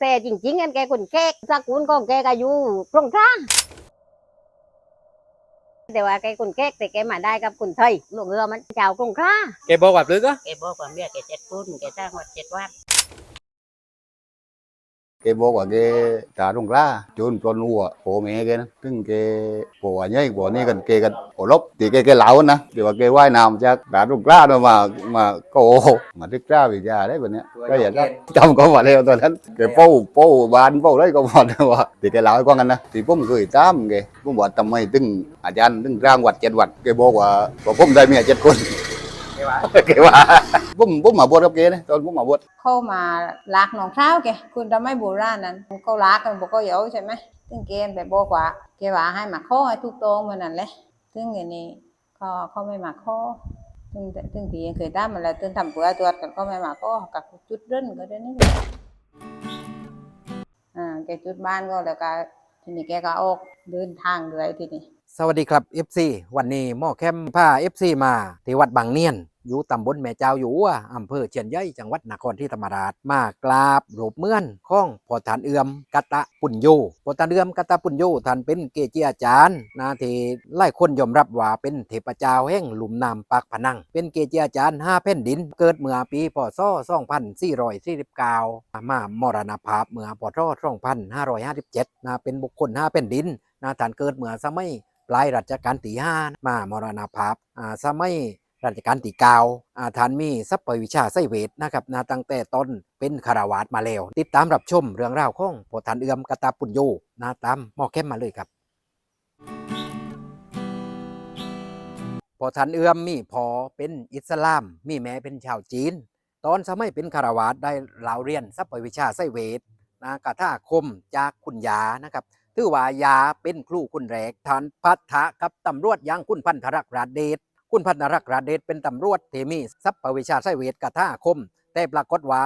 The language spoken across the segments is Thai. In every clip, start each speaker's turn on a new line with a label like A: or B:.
A: แต่จริงๆอันแกคนแก่สกุลของแกก็อยู่ตรงกลางแต่ว่าแกคนแก่แต่แกมาได้กับคนไทยลวงเรือมันเจ้ากรงค้า
B: แกบอกว่าปลึกอะ
C: แกบอกว่าเมียแกเจ็ดปุ่นแกสร้างวัดเจ็ดวัด
D: แกบอกว่าแกตาตรงกล้าโจนปลนหัวโผแม่แกนะซึ่งแกโผว่าใหญ่กว่านี่กันแกกันโอลบตีแกแกเหลานะเดี๋ยวว่าแกว่ายน้ำจากตาตรงกล้าเนอะมามาก็โอ้โหมาทึกกล้าวิจาได้แบบเนี้ยก็อย่างนั้นจำก็มาแล้วตอนนั้นแกเป้าเป้าบานเป้าอะไรก็หมดนะว่าตีแกเหลาให้กว้างกันนะตีผมเคยตามแกผมบอกทำไมตึงอาจารย์ตึงร่างวัดเจ็ดวัดแกบอกว่าว่าผมได้เมียเจ็ดคน แกว่าผมผมมาบวชกับแกนะตอนผมมาบวช
E: เข้ามาลากหนองเท้าแกคุณทำไม่โบราณนั้นเขาลากกันบอกก็เหยาใช่ไหมซึ่งเกณฑ์ไปบอกว่าแกว่าให้มาข้อให้ทุกตรงมันนั่นแหละซึ่งอย่างนี้ก็เขาไม่มาข้อซึ่งซึ่งที่ยังเคยได้มาแล้วซึ่งทำตัวตัวกันก็ไม่มาข้อกับจุดเด่นก็ได้นี่อ่าแกจุดบ้านก็แล้วก็ทีนี้แกก็ออกเดินทางเลยทีนี้
B: สวัสดีครับ FC วันนี้หม้อแคมพา FC มาที่วัดบางเนียน อยู่ตำบลแม่เจ้าอยู่อะอำเภอเชียนใหญ่จังหวัดนครที่ธรรมราช มากราบรูปเมื่อนข้องพอฐานเอือมกัตะปุญโยพอฐานเอือมกัตะปุญโยท่านเป็นเกจิอาจารย์นาที่หลายคนยอมรับว่าเป็นเทพเจ้าแห่งหลุมน้ำปากพนัง เป็นเกจิอาจารย์ห้าแผ่นดิน เกิดเมื่อปีพศ2449มามรณภาพเมื่อพศ2557นะเป็นบุคคลห้าแผ่นดินนะท่านเกิดเมื่อสมัยปลายรัชกาลที่ห้ามามรณภาพอ่าสมัย รัชกาลที่เก้าอาทานมีทรัพยวิชาไสเวทนะครับนาตั้งแต่ต้นเป็นคารวาสมาแล้ว ติดตามรับชมเรื่องราวของพอทานเอื้อมกตาปุญโยนาตามหมอเข้มมาเลยครับพอท่านเอื้อมมีพอเป็นอิสลาม มีแม่เป็นชาวจีน ตอนสมัยเป็นคารวาสได้เล่าเรียนทรัพยวิชาไสเวทนะกถาคมจากคุณยานะครับถือว่ายาเป็นครูคุณแรกฐานพัฒะกับตำรวจยังคุณพันธรักราเดช คุณพันธรักษ์ราเดชเป็นตำรวจที่มีทรัพยวิชาไสเวทกถาคม แต่ปรากฏว่า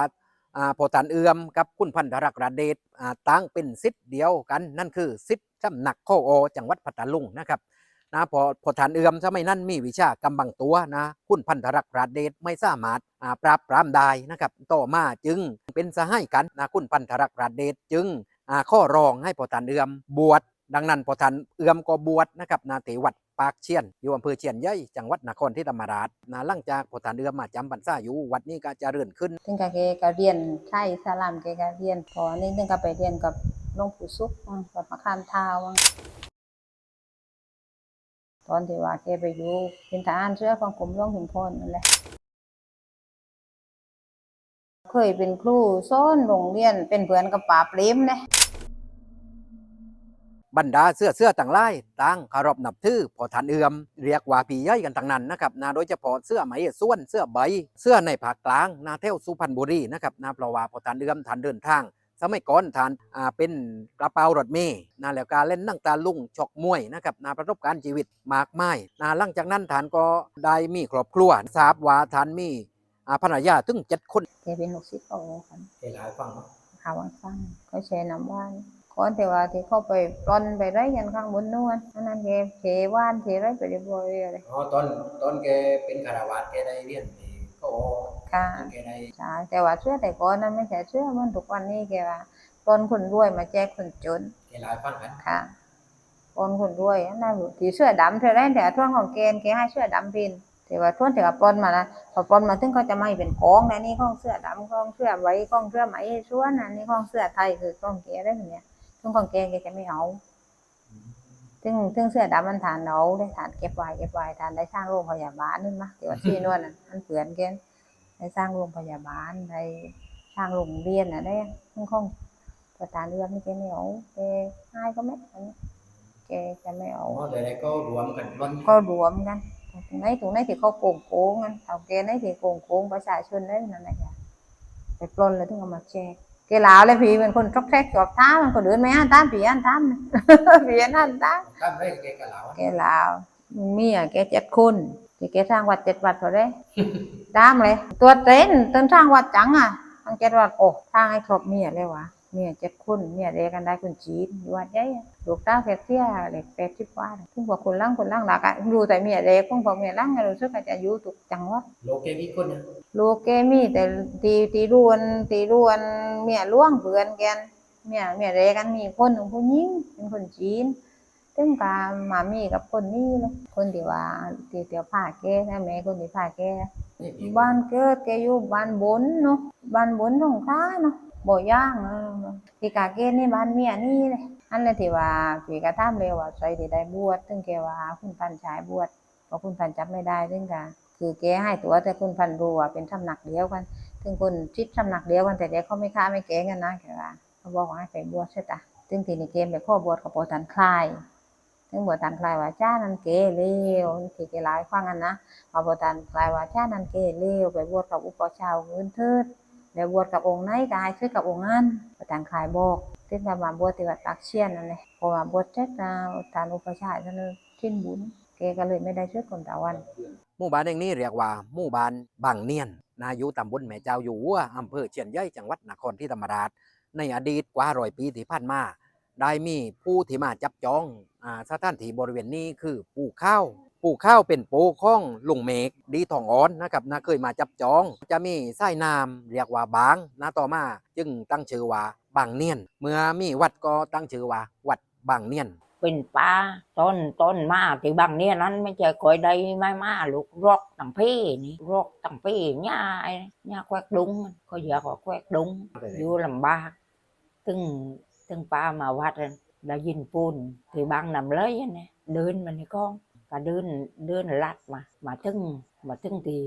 B: อ่าพอตันเอือมกับคุณพันธรักษ์ราเดชอ่าตั้งเป็นสิทธิ์เดียวกัน นั่นคือสิทธิ์สำนักข้อโอจังหวัดพัทลุงนะครับนะพอพอทานเอือมสมัยนั้นมีวิชากำบังตัวนะคุณพันธรักษ์ราเดชไม่สามารถปราบปรามได้นะครับต่อมาจึงเป็นสหายกันนะคุณพันธรักษ์ราเดชจึงข้อรองให้พอทันเอือมบวชดังนั้นพอทันเอือมก็บวชนะครับนาเทวัด ปากเชียน อยู่อำเภอเชียนใหญ่จังหวัดนครที่ธรรมราชนาหลังจากพอทันเอือมาจำพรรษาอยู่วัดนี้ก็จะเรื่นขึ้น
E: ซึ่งก็แกก็เรียนใช่สลามแกก็เรียนพอนี่ซึ่งก็ไปเรียนกับหลวงปู่ซุกกับมะขามเท้าตอนที่ว่าแกไปอยู่เป็นทหารเสื้อของกรมหลวงขุนพลนั่นแหละเคยเป็นครูสอนโรงเรียนเป็นเพื่อนกับป่าเปรมนะ
B: บรรดาเสื้อเสื้อต่างไล่ต่างคารพนับถือพอทันเอือม เรียกว่าพี่ใหญ่กันทั้งนั้นนะครับนาโดยเฉพาะเสื้อไหมส่วนเสื้อใบ เสื้อในภาคกลางนาเทวสุพรรณบุรีนะครับนาเพราะว่าพอทันเอือมทันเดินทางสมัยก่อนทานอ่าเป็นกระเป๋ารถเมย์นาแล้วการเล่นนั่งตาลุงชกมวยนะครับนาประสบการณ์ชีวิตมากมายนาหลังจากนั้นทานก็ได้มีครอบครัวทราบว่าทานมีอ่าภรรยาถึงเจ็ดคน
E: แกเป็นลูกศิษย์โอกัน
B: เวลาฟัง
E: ข่าววันฟังเขาแชร์น้ำว่าน ก่อนแต่ว่าที่เขาไปปล้นไปไรกันข้างบนนู่นอันนั้นแกเทว่านเทไรไปเรียบร้อยเลย
B: อ๋อตอนตอนแกเป็นคารวาสแกได้เรียนที่ก็
E: ค่ะ
B: แกได้
E: ใช่แต่ว่าเชื่อแต่ก่อนนั้นไม่ใช่เชื่อเหมันทุกวันนี้แกว่าปล้นคนรวยมาแจกคนจน
B: แกลายฟังกัน
E: ค่ะปล้นคนรวยอันนั้นที่เสื้อดำเธอได้แต่ท่วนของเกณฑ์แกให้เสื้อดำพินแต่ว่าท่วนแต่ว่าปล้นมานะพอปล้นมาถึงเขาจะไม่เป็นของนะนี่ของเสื้อดำของเสื้อไว้ของเสื้อไหมส่วนอันนี้ของเสื้อไทยคือของแกได้แบบเนี้ย ของของแกแกจะไม่เอาซึ่งซึ่งเสื้อดำมันทานเอาได้ทานเก็บไว้เก็บไว้ทานได้สร้างโรงพยาบาลนั่นมะที่ว่าที่นวลน่ะมันเปลือนเกนได้สร้างโรงพยาบาลได้สร้างโรงเรียนน่ะได้ทั้งของประธานเรื่องนี่แกไม่เอาแกให้ก็ไม่อันนี้แกจะไม่เอา
B: อ๋อแต่ก็รวมกันล้น
E: ก็รวมกันตรงไหนตรงไหนที่เขาโกงโกงกันเอาแกไหนที่โกงโกงประชาชนได้นั่นแหละจ้ะไปปล้นแล้วถึงเอามาแจก แกลาวเลยพี่เป็นคนทอกแทกจอบท้ามันคนอื่นไม่อ่านตามพี่อ่านตามพี่อ่านตาม
B: ตั้งได้แกกะเหลา
E: แกลาวเมียแกเจ็ดคนที่แกสร้างวัดเจ็ดวัดพอได้ตามเลย ตัวเต้นต้นสร้างวัดจังอะทั้งเจ็ดวัดโอ้สร้างให้ครบเมียเลยวะ เมียเจ็ดคนเมียเด็กกันได้คนจีนอยู่วัดใหญ่อะลูกสาวแค่เสียเด็กแปดสิบกว่าถึงว่าคนล่างคนล่างหลักอะดูแต่เมียเด็กคงพอเมียล่างรู้สึกว่าจะอยู่ทุกจังหวัด
B: โลเกมีคนนะ
E: ลูกแกมีแต่ตีตีรวนตีรวนเมียล่วงเพื่อนแกนเมียเมียเด็กกันมีคนหนึ่งผู้หญิงเป็นคนจีนถึงกามามีกับคนนี้เลยคนที่ว่าที่เตียวผ้าแกนะแม่คนที่ผ้าแกบ้านเกิดแกอยู่บ้านบนเนาะบ้านบนสงขลาเนาะ บ่ย่างเออที่กาเกณฑ์นี่บ้านเมียนี่เลยอันเลยที่ว่าพี่กระทำเลยว่าใส่ที่ได้บวชถึงแกว่าคุณพันชายบวชเพราะคุณพันจับไม่ได้ถึงกาคือแกให้ตัวแต่คุณพันรู้ว่าเป็นสำนักเดียวกันถึงคนชิดสำนักเดียวกันแต่เด็กเขาไม่ฆ่าไม่แกล้งกันนะแกว่าเขาบอกว่าให้ไปบวชใช่ตะถึงทีนี้เกมไปข้อบวชกับโปตันคลายถึงบวชตันคลายว่าจ้านั่นเกเลวที่แกเล่าให้ฟังกันนะพระพุทธานกลายว่าชานันเกเลวไปบวชกับอุปชาย์องค์อื่นเถิด แล้วบวชกับองค์ไหนก็ให้ช่วยกับองค์นั้นประธานคลายบอกที่จะมาบวชที่วัดปักเชียนนั่นเลยพอมาบวชเสร็จนะทานอุปชฌาย์ท่านทิ้นบุญแกก็เลยไม่ได้ช่วยคนตะวัน
B: หมู่บ้านแห่งนี้เรียกว่าหมู่บ้านบางเนียน นาอยู่ตำบลแม่เจ้าอยู่หัวอำเภอเชียนใหญ่จังหวัดนครที่ธรรมราช ในอดีตกว่าร้อยปีที่ผ่านมา ได้มีผู้ที่มาจับจองอ่าสถานที่บริเวณนี้คือปลูกข้าว ปลูกข้าวเป็นโปข้องลุงเมกดีทองอ่อนนะครับนะเคยมาจับจอง จะมีไส้น้ำเรียกว่าบางนะต่อมาจึงตั้งชื่อว่าบางเนียน เมื่อมีวัดก็ตั้งชื่อว่าวัดบางเนียน
C: เป็นป่าต้นต้นมาที่บางเนี่ยนั้นไม่ใช่คอยใดไม่มาลูกรอกตั้งพี่นี่รอกตั้งพี่หญ้าไอ้หญ้าแควกดุงเขาอยากว่าแควกดุงอยู่ลำบากตึงตึงป้ามาวัดได้ยินปูนที่บางนำเลยนเนี่ยเดินมาในกอง ก็เดินเดินลัดมา มาถึงมาถึงที่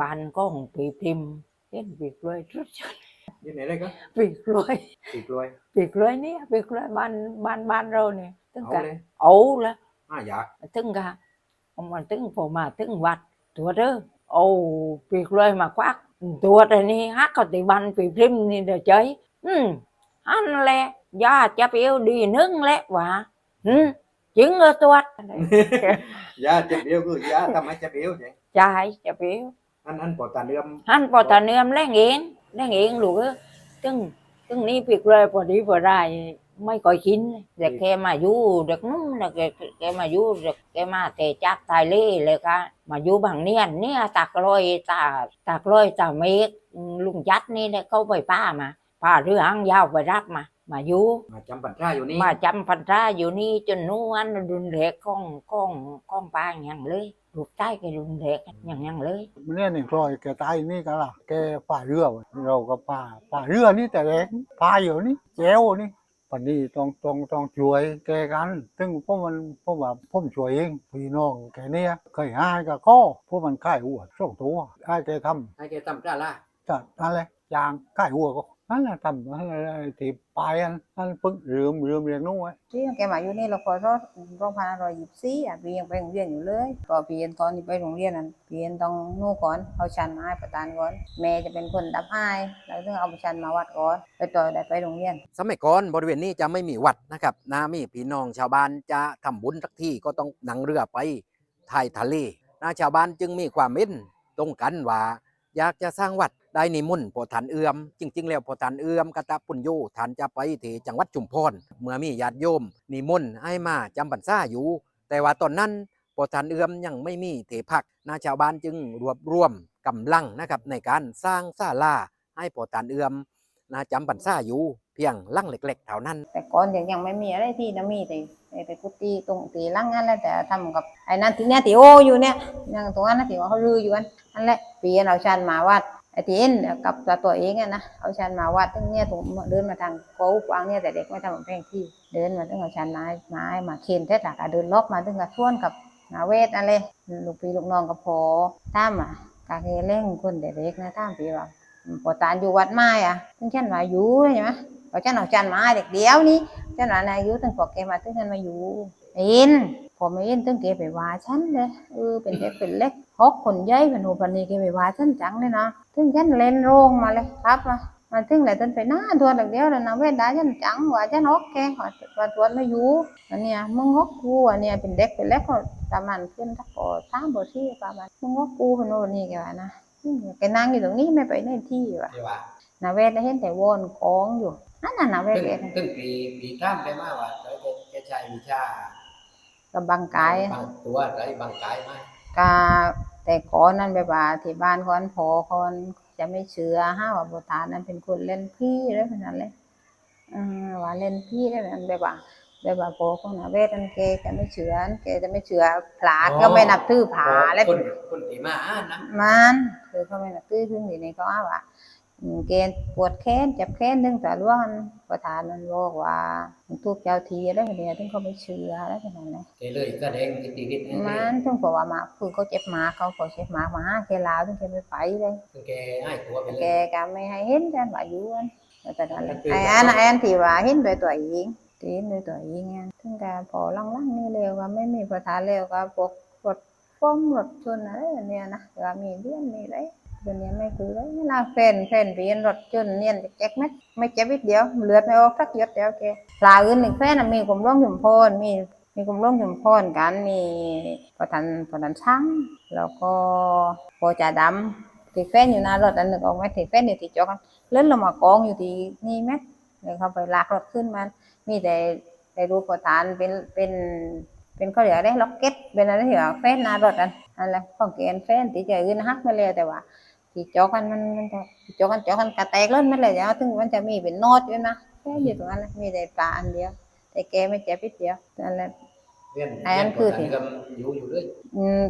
C: บ้านกองปีพิมพ์เห็นปีกล้วยทุกชน
B: อยู่ไหนเลยก็
C: ปีกล้วย
B: ปีกล้วย
C: ปีกล้วยเนี่ยปีกล้วยบ้านบ้านบ้านเราเนี่ยตึง
B: เอา
C: กะ
B: เลย
C: เอาละ
B: อ่าอยาก
C: ตึงกะเอามาตึงพอมาตึงวัดตัวเด้อเอาปีกล้วยมาควักตัวแต่ นี่ฮักก็ติบันปีพิมพ์นี่เด้อใจอืมอันแหละยาจะเปียวดีนึงแหละวะอืมจริงเออตัว
B: ยาเจ็บเอวคือยาทำให้เจ็บเอวใช่
C: ใช่จะเปียว
B: อันอันปอดตาเลื่อม
C: หันพอตาเนื้อมแรงเองแรงเองลูกเอ้ยตึงตึงนี่ปีกเลยพอดีพอได้ไม่ก่อยกินเด็กแกมาอยู่เด็กนุ่มนะแกแกมาอยู่เด็กแกมาแต่จากไทยเล่เลยค่ะมาอยู่บางเนียนเนี่ยตากลอยตาตากลอยตาเมกลุงยัดนี่เนี่ยเขาไปป้ามาป้าเรือหางยาวไปรับมา มาอยู่
B: มาจำปัญชาอยู่นี่
C: มาจำพรรษาอยู่นี่จนนู้นรุนแรงก้องก้องก้องป้าอย่างเลยลูกใต้แกรุนแรงอย่างอย่างเลย
F: เนี่ยนี่คลอยแกตายนี่กันล่ะแกป่าเรือไว้เราก็ป่าป่าเรือนี่แต่แรงป่าอยู่นี่แจ้วนี่ปันนี้ต้องต้องต้องช่วยแกกัน ซึ่งพวกมันพวกแบบพวกช่วยเองพี่น้องแกเนี่ยเคยหายกับข้อพวกมันค่ายหัวสองตัวให้แกท
B: ให้แกทำจ้าละำ
F: จัดนั่นแหละยางค่ายหัวก็ นั่นแหละทำอะไรที่ปลายอันนั่นเพิ่งลืมลืมเรียนนู้นไว้
E: ที่แกมาอยู่นี่เราพอรอดโรงพยาบาลรอยยิบซี่อะพี่ยังไปโรงเรียนอยู่เลยก็พี่เรียนตอนที่ไปโรงเรียนนั้นพี่เรียนต้องนู่นก่อนเอาชันมาให้ประธานก่อนแม่จะเป็นคนดับให้แล้วถึงเอาชันมาวัดก่อนไปต่อได้ไปโรงเรียน
B: สมัยก่อนบริเวณนี้จะไม่มีวัดนะครับนามีพี่น้องชาวบ้านจะทำบุญสักที่ก็ต้องนั่งเรือไปถ่ายทะเลนาชาวบ้านจึงมีความเห็นตรงกันว่าอยากจะสร้างวัด ได้นิมนต์พอฐานเอื้อม จริง ๆ แล้วพอฐานเอื้อมกตะปุญโยฐานจะไปที่จังหวัดจุมพรเมื่อมีญาติโยมนิมนต์ให้มาจำพรรษาอยู่ แต่ว่าตอนนั้นพอฐานเอื้อมยังไม่มีเถพักนาชาวบ้านจึงรวบรวมกำลังนะครับในการสร้างศาลาให้พอฐานเอื้อมนาจำพรรษาอยู่เพียงลังเล็กๆเท่านั้น
E: แต่ก่อนยังยังไม่มีอะไรที่นะมีแต่แต่กุฏิตรงตีล่างนั่นแหละแต่ทำกับไอ้นั่นที่เนี่ยตีโออยู่เนี่ยยังตรงนั้นนะที่ว่าเขาลืออยู่อันนั่นแหละปีเอาชันมาวัด อ้ที่เอ็นกับตัวเองอะนะเอาชันมาวัดตั้งเนี่ยตรงเดินมาทางโก้กวางเนี่ยแต่เด็กไม่ทำแบบแพงที่เดินมาตั้งเอาชันมามามาเคนเทศอะเดินลบมาตั้งกับชวนกับนาเวทอะไรลูกพี่ลูกน้องกับพอท่ามอะกาเคเล่งคนเด็กๆนะท่ามปีว่าพอตานอยู่วัดไม้อะตั้งฉันว่าอยู่ใช่ไหมพอฉันเอาจันมาเด็กเดียวนี่ฉันว่านายุตั้งพอแกมาตั้งฉันมาอยู่อินพอไม่อินตั้งแกไปว่าฉันเลยเออเป็นเด็กเป็นเล็กฮอกคนใหญ่เป็นหูปันนี้แกไปว่าฉันจังเลยนะ ถึงฉันเล่นโรงมาเลยครับมามาถึงเลยตั้งไปหน้าตัวเด็กเดียวแล้วนะเวทได้ฉันจังว่าฉันฮอกแกว่าว่าตัวมาอยู่อันเนี้ยมึงฮอกกูอันเนี้ยเป็นเด็กเป็นเล็กก็ประมาณขึ้นทักปอสามปอสี่ประมาณมึงฮอกกูเป็นโน่นนี่แกว่านะอืมแกนั่งอยู่ตรงนี้ไม่ไปไหนที่ว่ะ
B: ที่ว่า
E: นาเวทได้เห็นแต่วอนกองอยู่นั่นน่ะนาเวท
B: ซึ่ง
E: เวท
B: ซึ่งปีปีท่ามได้มาว่าเราจะจะใช้วิชา
E: กับบังกาย
B: บางตัวไรบางกายไหม
E: กา แต่ก่อนนั้นแบบว่าที่บ้านคอนพอคอนจะไม่เชื่อห้าว่าโบราณนั้นเป็นคนเล่นพี่ได้ขนาดเลยเออว่าเล่นพี่ได้แบบนั้นแบบว่าแบบว่าพอของนาเวทนั้นแกจะไม่เชื่อแกจะไม่เชื่อผลาก็ไม่นับถือผาและ
B: คนคนที่มาอ่านนะ
E: มันคือเขาไม่นับถือถึงที่นี่เขาอ้าว่าอืม เกณฑ์ปวดแค้นเจ็บแค้นถึงแต่ล่วงประธานมันบอกว่าทุกเจ้าทีอะไรแบบนี้ถึงเขาไม่เชื่ออะไรแบบนั้นเลย
B: เกเลยก็แดงกิติกิจนั่นเอ
E: มั
B: ง
E: นต้องบอกว่ามาคือเขาเจ็บหมาเขาเขาเจ็บหมามาหาแกลาวถึงแกไม่ไปเลย
B: ซึ่งแกให้ตัวไปเล
E: แก
B: ย
E: ก็ไม่ให้เห็นกันว่าอยู่กันแล้วแต่นั้นแหละ
B: มันคือ
E: ไอ้อันไอ้อันที่ว่าเห็นโดวยตัวเองที่เห็นโดวยตัวเองไงถึงการพอลังๆนี่เร็วก็ไม่มีประธานเร็วก็พวกรถฟ้องรถชนอะไรแบบเนี่ยนะว่ามีเรื่องมีอะไร เดี๋ยวนี้ไม่คือเลยนี่นะแฟนแฟนเรียนรถชนเนี่ยแจ็คเม็ดไม่เจ็บนิดเดียวเลือดไม่ออกสักหยดเดียวแกปลาอื่นหนึ่งแฟนน่ะมีกลุ่มร่วงชุมพรมีมีกลุ่มร่วงชุมพรกันมีประธานประธานช่างแล้วก็โปจ่าดำที่แฟนอยู่หน้ารถอันหนึ่งออกไหมที่แฟนอยู่ที่จอกันเล่นลงมากองอยู่ที่นี่แม็กเลยเขาไปลากรถขึ้นมันมีแต่แต่รูปประธานเป็นเป็นเป็นเขาเรียกได้ล็อกเก็ตเป็นอะไรที่ว่าแฟนหนารถอันอะไรของเกณฑ์แฟนที่จอื่นฮักมาเลยแต่ว่า ที่จอกันมันมันจะที่จอกันจอกันกระแตกเล่นมันเลยแล้วถึงมันจะมีเป็นโนดอยู่นะแค่อยู่ตรงนั้นแหละมีแต่ปลาอันเดียว แต่แกไม่เจ็บนิดเดียวนั่นแหละ
B: เรียน
E: ไอ้อันคือสิ
B: เรียนอยู่อยู่เลย
E: อืม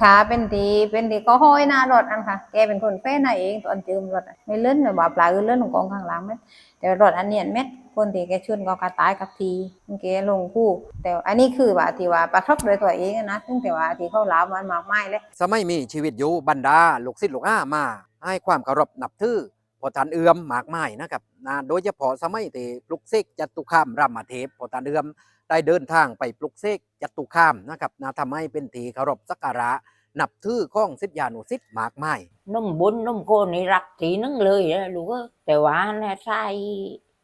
E: ขาเป็นทีเป็นทีก็ห้อยหน้ารถอันค่ะ แกเป็นคนแฟ้หน้าเองตอนจืมรถไม่เลื่อนแบบว่าปลาอื่นเลื่อนของกองข้างหลังเม็ดแต่รถอันเนียนเม็ดคนที่แกชวนก็กระตายกับทีแกลงคู่แต่อันนี้คือว่าที่ว่าประทบโดยตัวเองนะซึ่งแต่ว่าที่เขาลาวมันมากไม่เลย
B: สมัยมีชีวิตอยู่บรรดาลูกศิษย์ลูกห้ามา ให้ความเคารพนับถือพอทันเอือมหมากไม้นะครับนะโดยเฉพาะสมัยที่ลุกเสกจตุคามรามเทพพอทันเอือม ได้เดินทางไปปลุกเสกจตุคามนะครับนะทำให้เป็นทีเคารพสักการะ นับถือของศิษยานุศิษย์หมากไม้
C: นุ่มบุญนุ่มโคนนี่รักทีนึงเลยนะลูกเอ้ยแต่ว่าเนี่ยใช่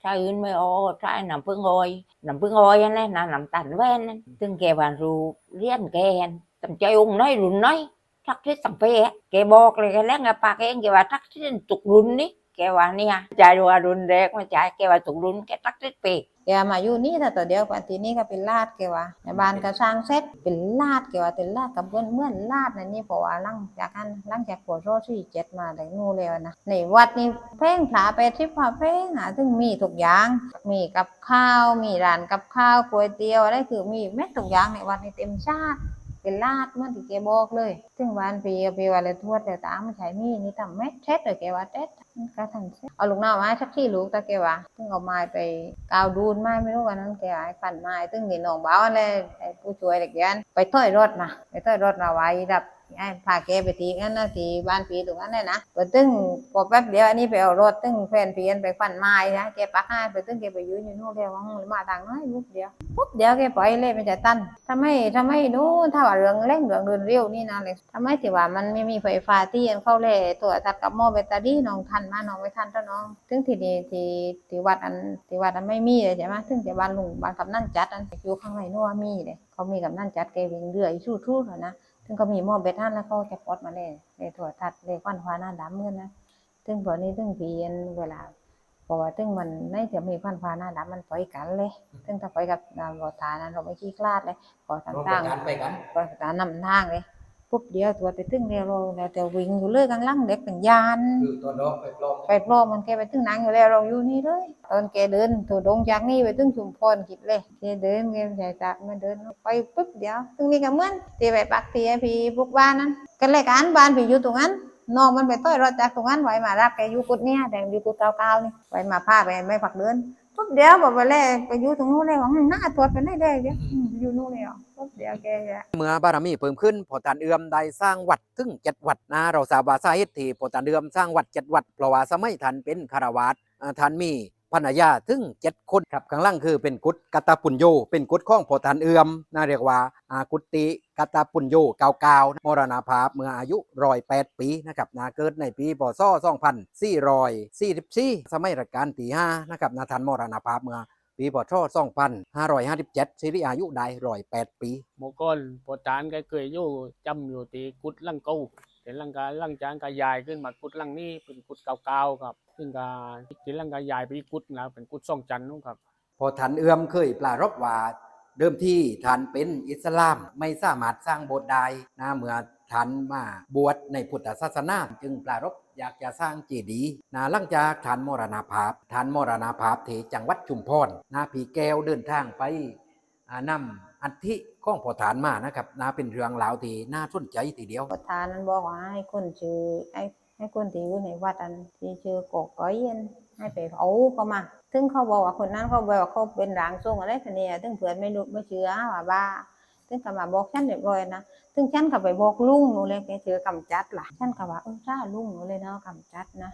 C: ใช่อื่นไม่โอ้ใช่น้ำพึ่งอ้อยน้ำพึ่งอ้อยนั่นแหละน้ำตันแว่นนั่นถึงแกวันรู้เรียนแกนตั้งใจองค์น้อยรุ่นน้อยทักที่ตั้งเป๊ะแกบอกเลยแกแล้วไงปากเองแกว่าทักที่ตุกรุ่นนี่แกว่าเนี่ยใจว่ารุนแรงไม่ใจแกว่าตุกรุ่นแกทักที่เป๊ะ
E: แกมาอยู่นี่แต่ตัวเดียวกันทีนี้ก็เป็นลาดแกว่าในบ้านก็สร้างเสร็จเป็นลาดแกว่าเป็นลาดกับเพื่อนเมื่อนลาดนั่นนี่เพราะว่าหลังจากนั้นหลังจากปวดโรคที่เจ็ดมาได้งูแล้วนะในวัดนี่เพ่งผาไปที่พาเพ่งหาซึ่งมีทุกอย่างมีกับข้าวมีร้านกับข้าวก๋วยเตี๋ยวอะไรคือมีแม่ทุกอย่างในวัดนี่เต็มชาติ เป็นลาดเมื่อที่แกบอกเลยซึ่งวันปีปีวันเลยทวดเดี๋ยวตามมาใช้มีนี่ทำแม่เช็ดเลยแกว่าเช็ดมันก็ทำเช็ดเอาลูกน้าไม้ชักที่ลูกตาแกว่าซึ่งเอาไม้ไปกาวดูนไม้ไม่รู้วันนั้นแกไอ้ปั่นไม้ซึ่งนี่น้องบ้าอะไรไอ้ผู้ช่วยเด็กยันไปถอยรถมาไปถอยรถมาไว้ดับ ไอ้พาแกไปตีกันนะที่บ้านปีตรงนั้นเลยนะไปตึ้งพอแป๊บเดียวอันนี้ไปเอารถตึ้งแฟนเพียนไปปั่นไม้นะแกปักให้ไปตึ้งแกไปยืนอยู่นู่นเดียวว่ามาทางน้อยลูกเดียวปุ๊บเดียวแกปล่อยเลยมันจะตันทำไมทำไมนู้นถ้าว่าเรื่องเร่งเรื่องเดินเร็วนี่นะเลยทำไมที่ว่ามันไม่มีไฟฟ้าที่ยันเข้าเลยตัวตัดกับหม้อแบตเตอรี่น้องทันมาน้องไม่ทันเท่าน้องถึงที่นี่ที่ที่วัดอันที่วัดอันไม่มีเลยใช่ไหมถึงที่บ้านลุงบ้านกำนันจัดอันอยู่ข้างในนัวมีเลยเขามีกำนันจัดแกวิ่งเรืออีชู่ทู่แล้วนะ ถึงเขามีหม้อแบตท่านแล้วเขาจะปลดมาเลยเลยถั่วตัดเลยควันควาหน้าดำเงินนะถึงพอนี้ถึงปีอันเวลาเพราะว่าถึงมันในจะมีควันควาหน้าดำมันปล่อยกันเลย ซึ่งถ้าไปกับนามรถานั้นเราไม่ขี้คลาดเลยขอ
B: ร่วม
E: ต่าง
B: กันไปกัน
E: ๆรถตานำทางเลย ปุ๊บเดียวตัวไปตึ้งเร็วแล้วแต่วิ่งอยู่เลยกลางหลังเด็กถึงยาน
B: คือตัวดอกไปปลอม
E: ไปปลอมมันแกไปตึ้งหนังอยู่แล้วเราอยู่นี่เลยตอนแกเดินถูดงจากนี่ไปตึ้งชุมพรคิดเลยแกเดินแกใหญ่จากมันเดินไปปุ๊บเดียวตึ้งนี่ก็เหมือนตีไปปักตีไอ้พี่พวกบ้านนั้นกันเลยกันบ้านพี่อยู่ตรงนั้นน้องมันไปต้อยรถจากตรงนั้นไว้มารับแกอยู่กุดเนี่ยแต่อยู่กุดเก่าๆนี่ไว้มาพาไปไม่ผักเดิน ปุ๊บเดียวบอกไปเลยไปอยู่ตรงนู้นเลยว่าหน้าตัวเป็นได้เลยเดี๋ยวอยู่นู้นเลยอะปุ๊บเดียวแกจะ
B: เมื่อบารมีเพิ่มขึ้นพอตันเอือมได้สร้างวัดถึงเจ็ดวัดนะเราสาบว่าสาเหตุที่พอตันเอือมสร้างวัดเจ็ดวัดเพราะว่าสมัยทันเป็นคารวาสอ่าทันมี ภรรยาถึงเจ็ดคนครับข้างล่างคือเป็นกุฏกัตาปุญโย เป็นกุฏข้องพอทันเอือมน่าเรียกว่าอากุติกัตาปุญโยเกาๆมรณภาพเมื่ออายุร้อยแปดปีนะครับนาเกิดในปีพศสองพันสี่ร้อยสี่สิบสี่สมัยรัชกาลที่ห้านะครับนาทันมรณภาพเมื่อปีพศ2557สิบเจ็ดสิริอายุได้ร้อยแปดปี
G: เมื่อก่อนปอจานก็เคยอยู่จำอยู่ตีกุดลังเกา แต่หลังกาลังจากกายายขึ้นมากุดหลังนี้เป็นกุดเก่าๆครับ ซึ่งกาที่หลังกายายไปอีกกุดแล้วเป็นกุดซ่องจันทร์นู่นครับ
B: พอท่านเอื้อมเคยปรารบว่าเดิมที่ท่านเป็นอิสลามไม่สามารถสร้างโบสถ์ได้นะเมื่อท่านมาบวชในพุทธศาสนาจึงปรารบอยากจะสร้างเจดีย์นะหลังจากท่านมรณภาพท่านมรณภาพที่จังหวัดชุมพรนะพี่แก้วเดินทางไป นำอัฐิของพอฐานมานะครับนะเป็นเรื่องราวที่น่าสนใจทีเดียว
E: ประธานนั้นบอกว่าให้คนชื่อไอ้ให้คนที่อยู่ในวัดอันที่ชื่อกอกก้อยเย็นให้ไปเผาก็มาถึงเขาบอกว่าคนนั้นเขาบอกว่าเขาเป็นร่างทรงอะไรคะเนี่ยถึงเพื่อนไม่รู้ไม่เชื่อว่าบ้าถึงก็มาบอกฉันเรียบร้อยนะถึงฉันก็ไปบอกลุงหนูเลยแกเจอกำจัดล่ะฉันก็ว่าเออจ้าลุงหนูเลยเนาะกำจัดนะ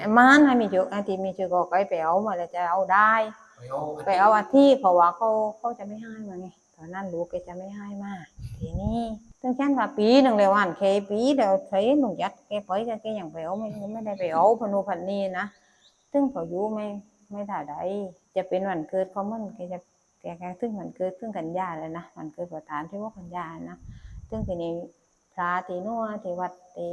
E: ไอ้มันให้มีเจอไอ้ที่มีเจอกอกก้อยไปเอามาแล้วจะเอาได้ ไปเอาอาที่เพราะว่าเขาเขาจะไม่ให้มาไงตอนนั้นลูกแกจะไม่ให้มาทีนี้ตั้งฉันว่าปีหนึ่งเลยวันเคปีเดี๋ยวใช้หนุ่มยัดแกไปแกแกยังไปเอาไม่ไม่ได้ไปเอาพนูพันนีนะซึ่งเขาอยู่ไม่ไม่ถ่าใดจะเป็นวันเกิดเขามันแกจะแกแกซึ่งวันเกิดซึ่งกันยาเลยนะวันเกิดประธานที่ว่ากันยานะซึ่งทีนี้พระที่นู่นที่วัดที่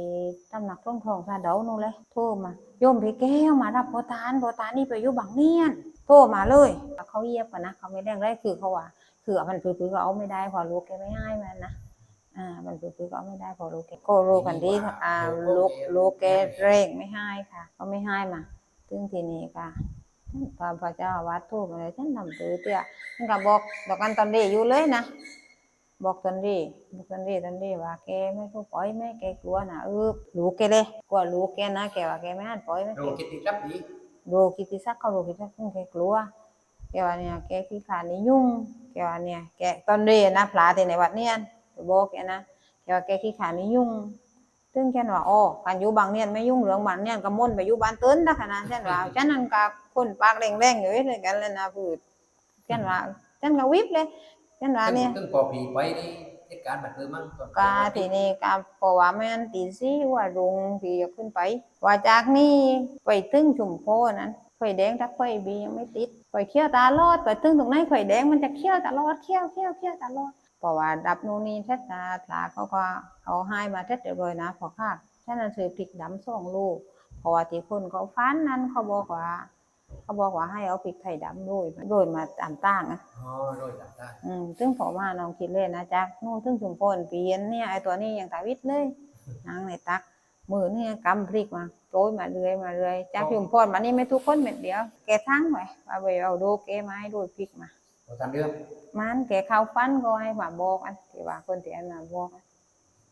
E: ตำหนักร่มทองพระเดานู่นเลยโทรมาโยมพี่แก้วมารับประธานประธานนี่ไปอยู่บางเนียน โทรมาเลยเขาเยียบกันนะเขาไม่แรงได้คือเขาว่าคือมันพื้นๆก็เอาไม่ได้พอลูกแกไม่ให้มันนะอ่ามันพื้นๆก็เอาไม่ได้พอลูกแกก็รู้กันดีค่ะอ่าลูกลูกแกเร่งไม่ให้ค่ะเขาไม่ให้มาซึ่งทีนี้ค่ะพระพระเจ้าอาวัดทูบอะไรฉันทำตื้อเตี้ยฉันก็บอกบอกกันตอนเดีอยู่เลยนะบอกตอนดีบอกตอนดีตอนดีว่าแกไม่รู้ปล่อยแม่แกกลัวนะเออลูกแกเลยกลัวลูกแกนะแกว่าแกไม่ให้ปล่อยแม่
B: โร
E: แก
B: คิดดีครับดี
E: ดูกิติศักดิ์เขาดูกิติศักดิ์แกกลัวแกว่าเนี่ยแกขี้ขาดนี่ยุ่งแกว่าเนี่ยแกตอนเรียนนะพลาที่ในวัดเนี่ยไปบอกแกนะแกว่าแกขี้ขาดนี่ยุ่งซึ่งแกว่าอ๋อการอยู่บางเนี่ยไม่ยุ่งเรื่องบางเนี่ยก็มุ่นไปอยู่บ้านเต้นนะขนาดฉันว่าฉันนั่นก็คนปากแรงๆอยู่เลยกันเลยนะพูดฉันว่าฉันก็วิบเลยฉันว่าเนี่ย
B: ซึ่งพอผีไปนี่ เหตุการณ์มันคือมั่งตอน
E: กาทีนี้กาเพราะว่าแม่นตีซี่ว่ารุงที่จะขึ้นไป ว่าจากนี้ไปตึ้งชุมโพนั้นไฟแดงถ้าไฟบียังไม่ติดไฟเขี้ยวตาลอดไปตึ้งตรงไหนไฟแดงมันจะเขี้ยวตลอดเขี้ยวเขี้ยวเขี้ยวตลอดเพราะว่าดับนู่นนี่เท็ดตาตาเขาก็เอาให้มาเท็ดเดียวเลยนะพอค่ะฉันนั่นซื้อพริกดำสองลูกเพราะว่าที่คนเขาฟันนั้นเขาบอกว่า เขาบอกว่าให้เอาพริกไทยดำโรยโรยมาตามต่างๆนะ
B: อ๋อโดยต่างได้
E: อืมซึ่งผมว่าน้องคิดเลยนะจ๊ะนู่นซึ่งชุมพลเปลี่ยนเนี่ยไอตัวนี้ยังตาวิทย์เลยนางในตักมือเนี่ยกำพริกมาโรยมาเรื่อยมาเรื่อยจากชุมพลมานี่ไม่ทุกคนเม็ดเดียว แกทั้งไว้ว่าไปเอาดูแกไม้โรยพริกมา
B: พอทันเรื่อง
E: มันแกเข้าฟันก็ให้มาบอกอันที่ว่าคนที่อันมาบอกอัน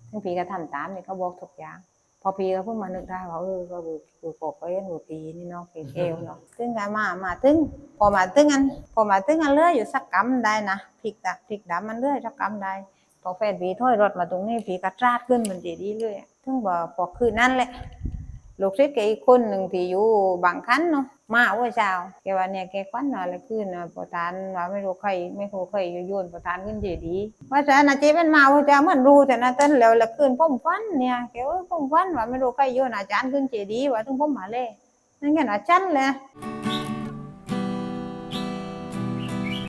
E: ซึ่งพี่ก็ทำตามเนี่ยเขาบอกทุกอย่าง พอพีก็เพิ่งมานึกได้ว่าเออก็บูบูปกไปเอ็นบุปีนี่เนาะเกเกลเนาะซึ่งก็มามาตึงพอมาตึงอันพอมาตึงอันเลื่อยอยู่สักกำได้นะพริกดะพริกดำมันเลื่อยสักกำได้พอแฟนพีถ้อยรถมาตรงนี้พีก็ตราดขึ้นมันเจดีย์เลยถึงบอกพอคืนนั่นแหละลูกศิษย์แกอีกคนหนึ่งที่อยู่บางคันเนาะ มาว่าเช้าแกว่าเนี่ยแกควันอะไรขึ้นนะประธานว่าไม่รู้ใครไม่รู้ใครโยนประธานขึ้นเจดีว่าเช้านาเจเป็นมาว่าเช้าเหมือนรู้แต่นะเต้นแล้วละขึ้นพ่มฟันเนี่ยแกว่าพ่มฟันว่าไม่รู้ใครโยนอาจารย์ขึ้นเจดีว่าถึงพ่มมาเลยนั่นแกว่าจันเลย